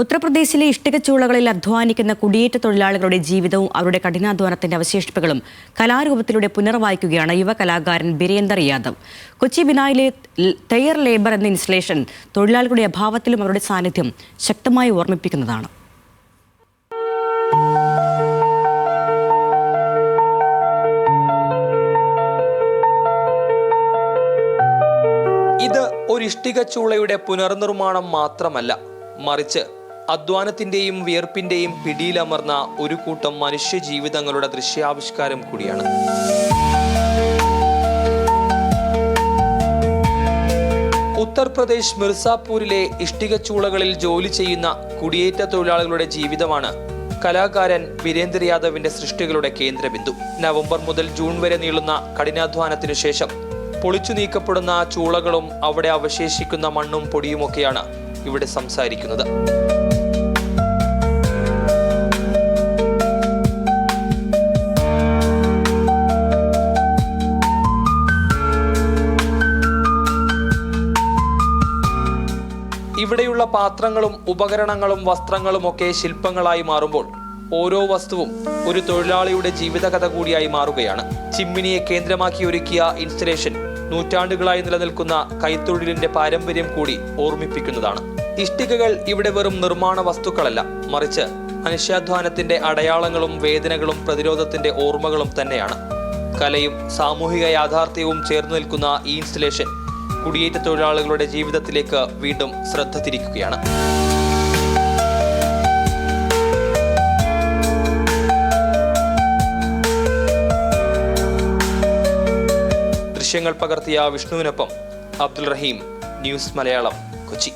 ഉത്തർപ്രദേശിലെ ഇഷ്ടികച്ചൂളകളിൽ അധ്വാനിക്കുന്ന കുടിയേറ്റ തൊഴിലാളികളുടെ ജീവിതവും അവരുടെ കഠിനാധ്വാനത്തിന്റെ അവശേഷിപ്പുകളും കലാരൂപത്തിലൂടെ പുനർവായിക്കുകയാണ് യുവ കലാകാരൻ ബിരേന്ദർ യാദവ്. കൊച്ചി ബിനായിലെ തെയർ ലേബർ എന്ന ഇൻസ്റ്റലേഷൻ തൊഴിലാളികളുടെ അഭാവത്തിലും അവരുടെ സാന്നിധ്യം ശക്തമായി ഓർമ്മിപ്പിക്കുന്നതാണ്. ഇത് ഒരു ഇഷ്ടിക ചൂളയുടെ പുനർനിർമ്മാണം മാത്രമല്ല മറിച്ച് അധ്വാനത്തിന്റെയും വിയർപ്പിന്റെയും പിടിയിലമർന്ന ഒരു കൂട്ടം മനുഷ്യ ജീവിതങ്ങളുടെ ദൃശ്യാവിഷ്കാരം കൂടിയാണ്. ഉത്തർപ്രദേശ് മിർസാപൂരിലെ ഇഷ്ടികച്ചൂളകളിൽ ജോലി ചെയ്യുന്ന കുടിയേറ്റ തൊഴിലാളികളുടെ ജീവിതമാണ് കലാകാരൻ വീരേന്ദ്ര യാദവിന്റെ സൃഷ്ടികളുടെ കേന്ദ്രബിന്ദു. നവംബർ മുതൽ ജൂൺ വരെ നീളുന്ന കഠിനാധ്വാനത്തിനു ശേഷം പൊളിച്ചു നീക്കപ്പെടുന്ന ചൂളകളും അവിടെ അവശേഷിക്കുന്ന മണ്ണും പൊടിയുമൊക്കെയാണ് ഇവിടെ സംസാരിക്കുന്നത്. ഇവിടെയുള്ള പാത്രങ്ങളും ഉപകരണങ്ങളും വസ്ത്രങ്ങളും ഒക്കെ ശില്പങ്ങളായി മാറുമ്പോൾ ഓരോ വസ്തുവും ഒരു തൊഴിലാളിയുടെ ജീവിതകഥ കൂടിയായി മാറുകയാണ്. ചിമ്മിനിയെ കേന്ദ്രമാക്കി ഒരുക്കിയ ഇൻസ്റ്റലേഷൻ നൂറ്റാണ്ടുകളായി നിലനിൽക്കുന്ന കൈത്തൊഴിലിന്റെ പാരമ്പര്യം കൂടി ഓർമ്മിപ്പിക്കുന്നതാണ്. ഇഷ്ടികകൾ ഇവിടെ വെറും നിർമ്മാണ വസ്തുക്കളല്ല മറിച്ച് മനുഷ്യാധ്വാനത്തിന്റെ അടയാളങ്ങളും വേദനകളും പ്രതിരോധത്തിന്റെ ഓർമ്മകളും തന്നെയാണ്. കലയും സാമൂഹിക യാഥാർത്ഥ്യവും ചേർന്ന് നിൽക്കുന്ന ഈ ഇൻസ്റ്റലേഷൻ കുടിയേറ്റ തൊഴിലാളികളുടെ ജീവിതത്തിലേക്ക് വീണ്ടും ശ്രദ്ധ തിരിക്കുകയാണ്. ദൃശ്യങ്ങൾ പകർത്തിയ വിഷ്ണുവിനൊപ്പം അബ്ദുൾ റഹീം ന്യൂസ് മലയാളം കൊച്ചി.